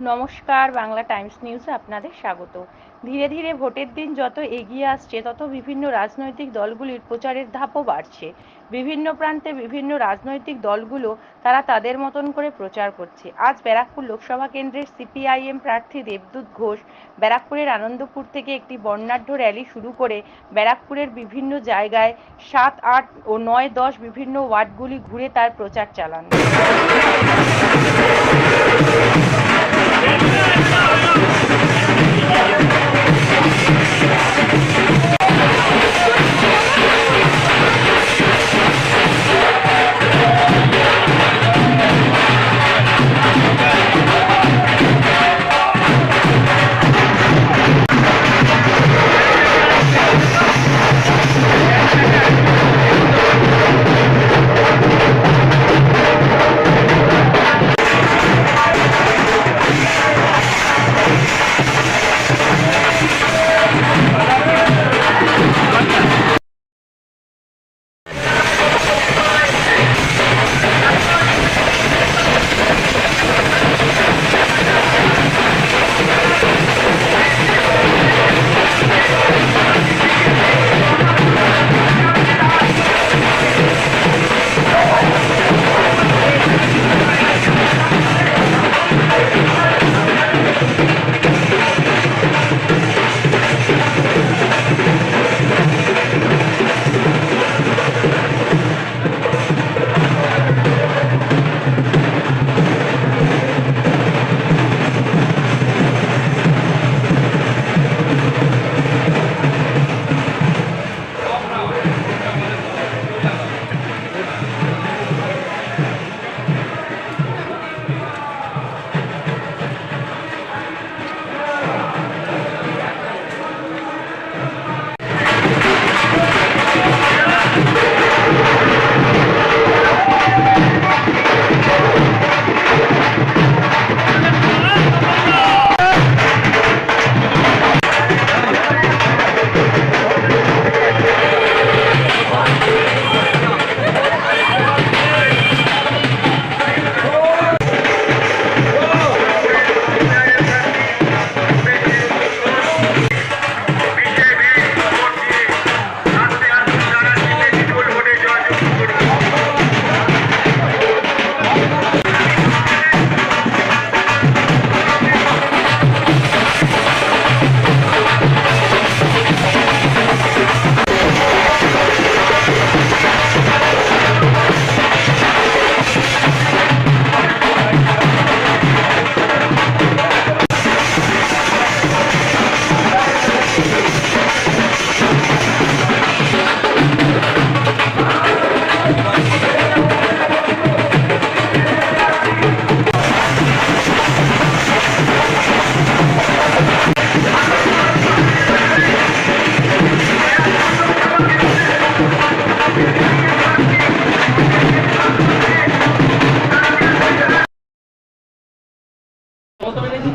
নমস্কার, বাংলা টাইমস নিউজে আপনাদের স্বাগত। ধীরে ধীরে ভোটের দিন যত এগিয়ে আসছে, তত বিভিন্ন রাজনৈতিক দলগুলির প্রচারের ধাপও বাড়ছে। বিভিন্ন প্রান্তে বিভিন্ন রাজনৈতিক দলগুলো তারা তাদের মতন করে প্রচার করছে। আজ ব্যারাকপুর লোকসভা কেন্দ্রের সিপিআইএম প্রার্থী দেবদূত ঘোষ ব্যারাকপুরের আনন্দপুর থেকে একটি বর্ণাঢ্য র্যালি শুরু করে ব্যারাকপুরের বিভিন্ন জায়গায় সাত, আট ও নয়, দশ বিভিন্ন ওয়ার্ডগুলি ঘুরে তার প্রচার চালান। Thank you.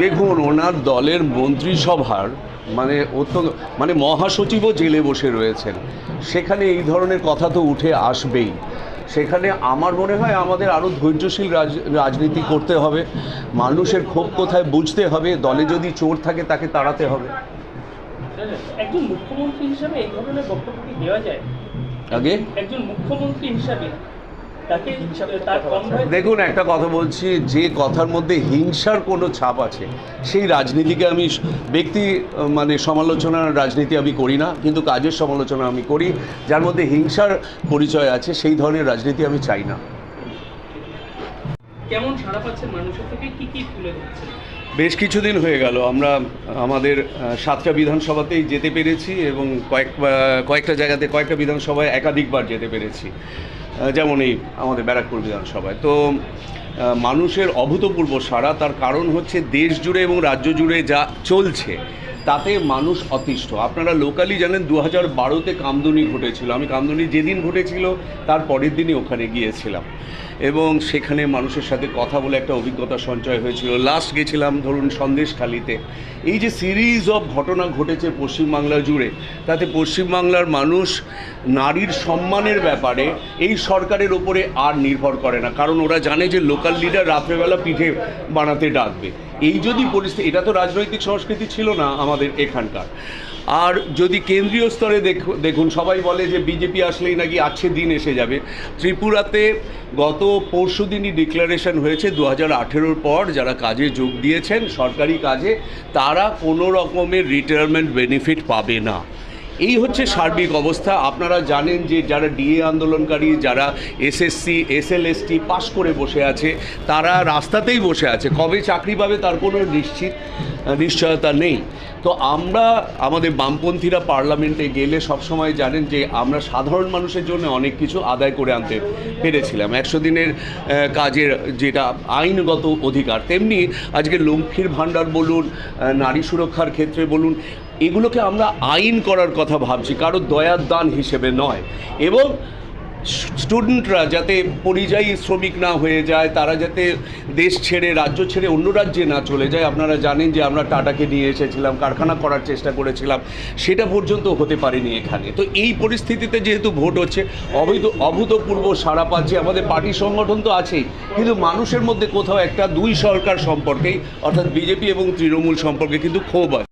দেখুন ওনার দলের মন্ত্রিসভার মানে অত্যন্ত মানে মহাসচিবও জেলে বসে রয়েছেন। সেখানে এই ধরনের কথা তো উঠে আসবেই। সেখানে আমার মনে হয় আমাদের আরও ধৈর্যশীল রাজ রাজনীতি করতে হবে। মানুষের ক্ষোভ কোথায় বুঝতে হবে? দলে যদি চোর থাকে তাকে তাড়াতে হবে। একজন মুখ্যমন্ত্রী হিসাবে এই ধরনের বক্তব্য দেওয়া যায়? আগে? একজন মুখ্যমন্ত্রী হিসাবে দেখুন একটা কথা বলছি যে কথার মধ্যে হিংসার কোনো ছাপ আছে সেই রাজনীতিকে আমি ব্যক্তি মানে সমালোচনার রাজনীতি আমি করি না কিন্তু কাজের সমালোচনা আমি করি যার মধ্যে হিংসার পরিচয় আছে সেই ধরনের রাজনীতি আমি চাই না। কেমন সাড়া পাচ্ছেন মানুষের থেকে? কি কি তুলে ধরছেন? বেশ কিছুদিন হয়ে গেল আমরা আমাদের সাতটা বিধানসভাতেই যেতে পেরেছি এবং কয়েক কয়েকটা জায়গাতে কয়েকটা বিধানসভায় একাধিকবার যেতে পেরেছি। যেমন এই আমাদের ব্যারাকপুর বিধানসভায়। তো মানুষের অভূতপূর্ব সারা তার কারণ হচ্ছে দেশ জুড়ে এবং রাজ্য জুড়ে যা চলছে তাতে মানুষ অতিষ্ঠ। আপনারা লোকালি জানেন দু হাজার বারোতে কামদুনি ঘটেছিল। আমি কামদুনি যেদিন ঘটেছিল, তার পরের দিনই ওখানে গিয়েছিলাম। এবং সেখানে মানুষের সাথে কথা বলে একটা অভিজ্ঞতা সঞ্চয় হয়েছিল। লাস্ট গেছিলাম ধরুন সন্দেশখালিতে। এই যে সিরিজ অফ ঘটনা ঘটেছে পশ্চিমবাংলা জুড়ে, তাতে পশ্চিমবাংলার মানুষ নারীর সম্মানের ব্যাপারে এই সরকারের ওপরে আর নির্ভর করে না। কারণ ওরা জানে যে লোকাল লিডার রাত্রেবেলা পিঠে বানাতে ডাকবে। এই যদি পরিস্থিতি এটা তো রাজনৈতিক সংস্কৃতি ছিল না আমাদের এখানকার। আর যদি কেন্দ্রীয় স্তরে দেখ- দেখুন, সবাই বলে যে বিজেপি আসলেই নাকি আছে দিন এসে যাবে। ত্রিপুরাতে গত পরশু দিনই ডিক্লারেশন হয়েছে দু হাজার পর যারা কাজে যোগ দিয়েছেন, সরকারি কাজে, তারা কোনো রকমের রিটায়ারমেন্ট বেনিফিট পাবে না। এই হচ্ছে সার্বিক অবস্থা। আপনারা জানেন যে যারা ডিএ আন্দোলনকারী, যারা এসএসসি, এসএলএসটি পাশ করে বসে আছে, তারা রাস্তাতেই বসে আছে। কবে চাকরি পাবে তার কোনো নিশ্চিত, নিশ্চয়তা নেই। তো আমরা, আমাদের বামপন্থীরা পার্লামেন্টে গেলে সবসময় জানেন যে আমরা সাধারণ মানুষের জন্য অনেক কিছু আদায় করে আনতে পেরেছিলাম। একশো দিনের কাজের যেটা আইনগত অধিকার, তেমনি আজকে লক্ষ্মীর ভাণ্ডার বলুন নারী সুরক্ষার ক্ষেত্রে বলুন এগুলোকে আমরা আইন করার কথা ভাবছি, কারও দয়ার দান হিসেবে নয়। এবং স্টুডেন্টরা যাতে পরিযায়ী শ্রমিক না হয়ে যায়, তারা যাতে দেশ ছেড়ে, রাজ্য ছেড়ে অন্য রাজ্যে না চলে যায়, আপনারা জানেন যে আমরা টাটাকে নিয়ে এসেছিলাম, কারখানা করার চেষ্টা করেছিলাম, সেটা পর্যন্ত হতে পারেনি এখানে। তো এই পরিস্থিতিতে যেহেতু ভোট হচ্ছে, অবৈধ, অভূতপূর্ব সাড়া পাচ্ছে, আমাদের পার্টি সংগঠন তো আছেই, কিন্তু মানুষের মধ্যে কোথাও একটা দুই সরকার সম্পর্কেই, অর্থাৎ বিজেপি এবং তৃণমূল সম্পর্কে কিন্তু ক্ষোভ আছে।